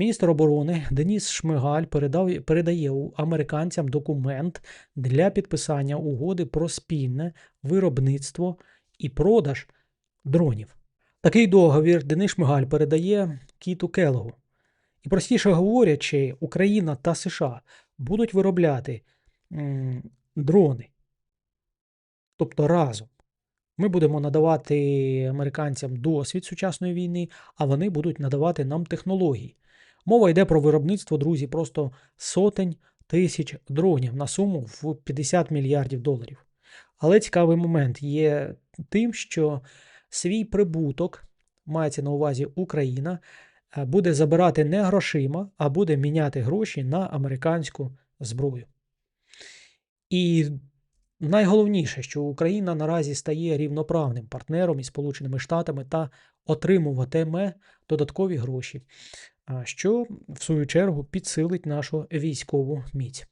Міністр оборони Деніс Шмигаль передав, передає американцям документ для підписання угоди про спільне виробництво і продаж дронів. Такий договір Денис Шмигаль передає Кіту Келогу. І простіше говорячи, Україна та США будуть виробляти м, дрони. Тобто разом. Ми будемо надавати американцям досвід сучасної війни, а вони будуть надавати нам технології. Мова йде про виробництво, друзі, просто сотень тисяч дронів на суму в 50 мільярдів доларів. Але цікавий момент є тим, що свій прибуток, мається на увазі Україна, е, буде забирати не грошима, а буде міняти гроші на американську зброю. І найголовніше, що Україна наразі стає рівноправним партнером із Сполученими Штатами та отримуватиме додаткові гроші, що в свою чергу підсилить нашу військову міць.